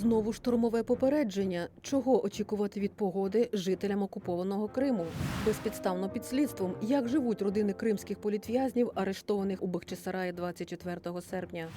Знову штурмове попередження. Чого очікувати від погоди жителям окупованого Криму? Безпідставно під слідством, як живуть родини кримських політв'язнів, арештованих у Бахчисараї 24 серпня.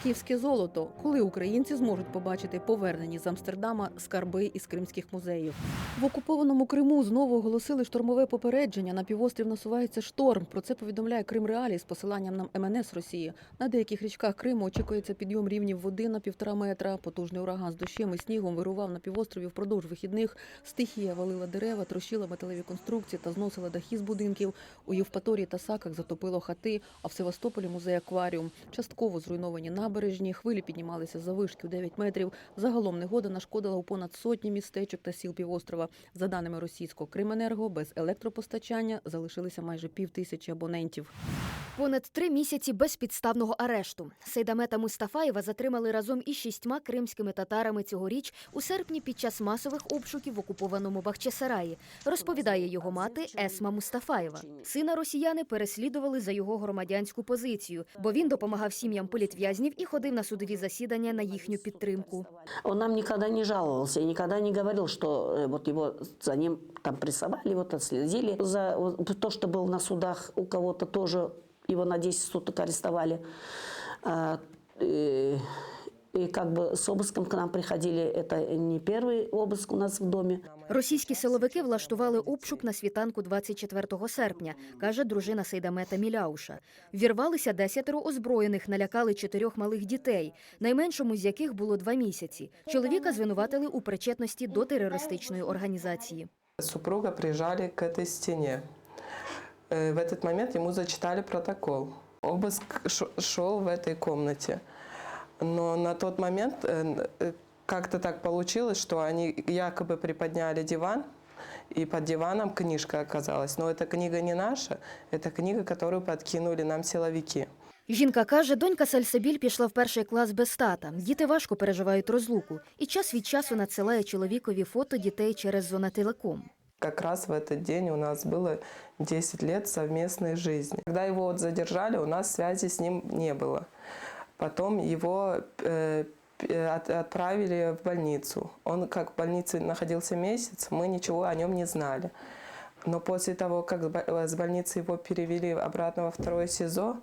Скіфське золото. Коли українці зможуть побачити повернені з Амстердама скарби із кримських музеїв? В окупованому Криму знову оголосили штормове попередження. На півострів насувається шторм. Про це повідомляє Крим Реалі з посиланням на МНС Росії. На деяких річках Криму очікується підйом рівнів води на півтора метра. Потужний ураган з дощем і снігом вирував на півострові впродовж вихідних. Стихія валила дерева, трощила металеві конструкції та зносила дахи з будинків. У Євпаторії та Саках затопило хати, а в Севастополі музей акваріум. Частково зруйновані набережні, хвилі піднімалися за вишки у 9 метрів. Загалом негода нашкодила у понад сотні містечок та сіл півострова. За даними російського Крименерго, без електропостачання залишилися майже пів тисячі абонентів. Понад три місяці безпідставного арешту. Сейдамета Мустафаєва затримали разом із шістьма кримськими татарами цьогоріч у серпні під час масових обшуків в окупованому Бахчисараї, розповідає його мати Есма Мустафаєва. Сина росіяни переслідували за його громадянську позицію, бо він допомагав сім'ям політв'язнів і ходив на судові засідання на їхню підтримку. Он нам никогда не жаловался и никогда не говорил, что э, вот его за ним там прессовали, вот отследили. За то, что был на судах, у кого-то тоже его на 10 суток арестовали. А, и, и как бы с обыском к нам приходили, это не первый обыск у нас в доме. Російські силовики влаштували обшук на світанку 24 серпня, каже дружина Сейдамета Міляуша. Вірвалися десятеро озброєних, налякали чотирьох малих дітей, найменшому з яких було два місяці. Чоловіка звинуватили у причетності до терористичної організації. Супруга прижали к этой стене. Э, В этот момент ему зачитали протокол. Обыск ш- шел в этой комнате. Но на тот момент э, э, как-то так получилось, что они якобы приподняли диван, и под диваном книжка оказалась. Но эта книга не наша, это книга, которую подкинули нам силовики. Жінка каже, донька Сальсабіль пішла в перший клас без тата. Діти важко переживають розлуку і час від часу надсилає чоловікові фото дітей через зонателеком. Как раз в этот день у нас было 10 лет совместной жизни. Когда его вот задержали, у нас связи с ним не было. Потом его э, п- от- отправили в больницу. Он как в больнице находился месяц, мы ничего о нем не знали. Но после того, как с с больницы его перевели обратно во второе СИЗО, э,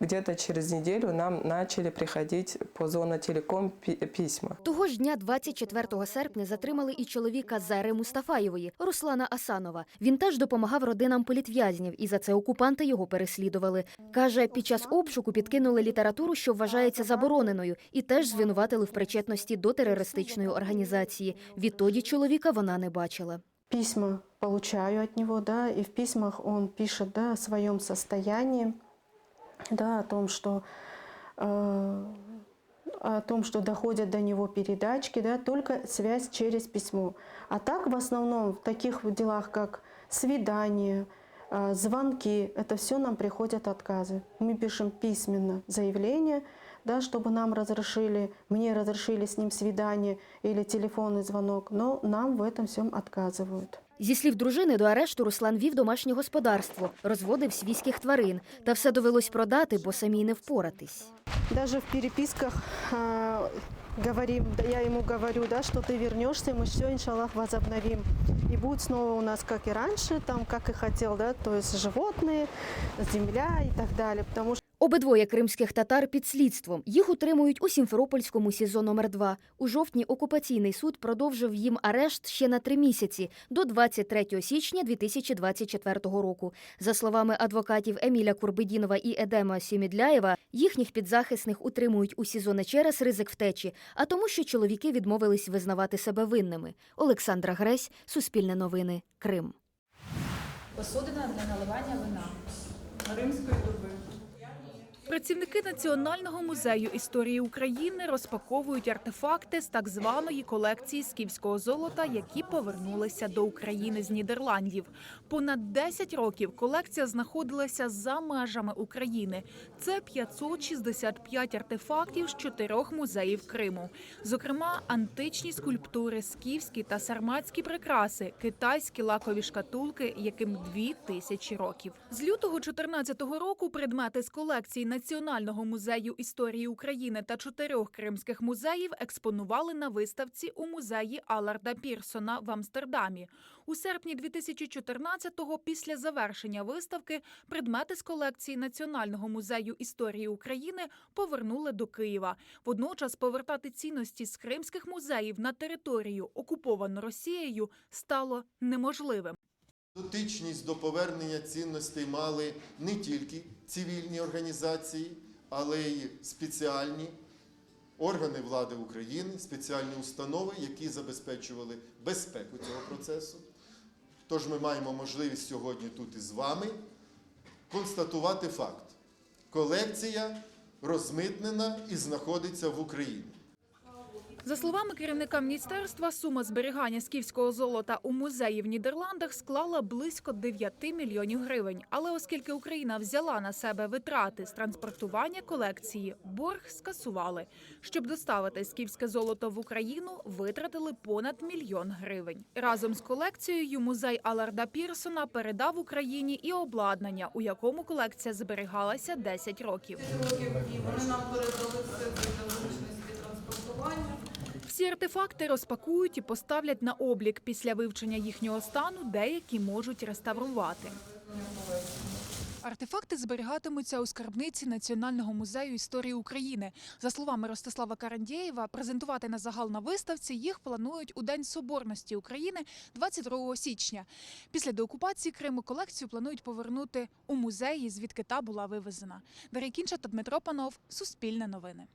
где-то через неделю нам начали приходить по зона телеком пи- письма. Того ж дня, 24 серпня, затримали і чоловіка Зари Мустафаєвої, Руслана Асанова. Він теж допомагав родинам політв'язнів, і за це окупанти його переслідували. Каже, під час обшуку підкинули літературу, що вважається забороненою, і теж звинуватили в причетності до терористичної організації. Відтоді чоловіка вона не бачила. письма получаю от него, да, и в письмах он пишет, да, о своем состоянии, да, о том, что э, о том, что доходят до него передачки, да, только связь через письмо. А так в основном в таких делах, как свидание, э, звонки, это все нам приходят отказы. Мы пишем письменно заявление, да, чтобы нам разрешили, мне разрешили с ним свидание или телефонный звонок, но нам в этом всем отказывают. Зі слів дружини, до арешту Руслан вів домашнє господарство, розводив свійських тварин. Та все довелось продати, бо самій не впоратись. Даже в переписках а, говорим, да, я ему говорю, да, что ты вернешься, мы все, иншаллах, возобновим. И будет снова у нас, как и раньше, там, как и хотел, да, то есть животные, земля и так далее. Потому что Обидвоє кримських татар під слідством. Їх утримують у Сімферопольському СІЗО номер 2 У жовтні окупаційний суд продовжив їм арешт ще на три місяці до 23 січня 2024 року. За словами адвокатів Еміля Курбидінова і Едема Сімідляєва, їхніх підзахисних утримують у СІЗО не через ризик втечі, а тому, що чоловіки відмовились визнавати себе винними. Олександра Гресь, Суспільне новини, Крим. посудина для наливання вина римської доби. Працівники Національного музею історії України розпаковують артефакти з так званої колекції скіфського золота, які повернулися до України з Нідерландів. Понад 10 років колекція знаходилася за межами України. Це 565 артефактів з чотирьох музеїв Криму. Зокрема, античні скульптури, скіфські та сарматські прикраси, китайські лакові шкатулки, яким дві тисячі років. З лютого 2014 року предмети з колекції Національного музею історії України та чотирьох кримських музеїв експонували на виставці у музеї Аларда Пірсона в Амстердамі. У серпні 2014-го, після завершення виставки, предмети з колекції Національного музею історії України повернули до Києва. Водночас повертати цінності з кримських музеїв на територію, окуповану Росією, стало неможливим. Дотичність до повернення цінностей мали не тільки цивільні організації, але й спеціальні органи влади України, спеціальні установи, які забезпечували безпеку цього процесу. Тож ми маємо можливість сьогодні тут із вами констатувати факт. Колекція розмитнена і знаходиться в Україні. За словами керівника міністерства, сума зберігання скіфського золота у музеї в Нідерландах склала близько 9 мільйонів гривень. Але оскільки Україна взяла на себе витрати з транспортування колекції, борг скасували. Щоб доставити скіфське золото в Україну, витратили понад мільйон гривень. Разом з колекцією музей Аларда Пірсона передав Україні і обладнання, у якому колекція зберігалася 10 років. вони нам передали все для зручності транспортування. Всі артефакти розпакують і поставлять на облік. Після вивчення їхнього стану деякі можуть реставрувати. Артефакти зберігатимуться у скарбниці Національного музею історії України. За словами Ростислава Карандєєва, презентувати на загал на виставці їх планують у День Соборності України 22 січня. Після деокупації Криму колекцію планують повернути у музеї, звідки та була вивезена. Дар'я Кінча та Дмитро Панов. Суспільне новини.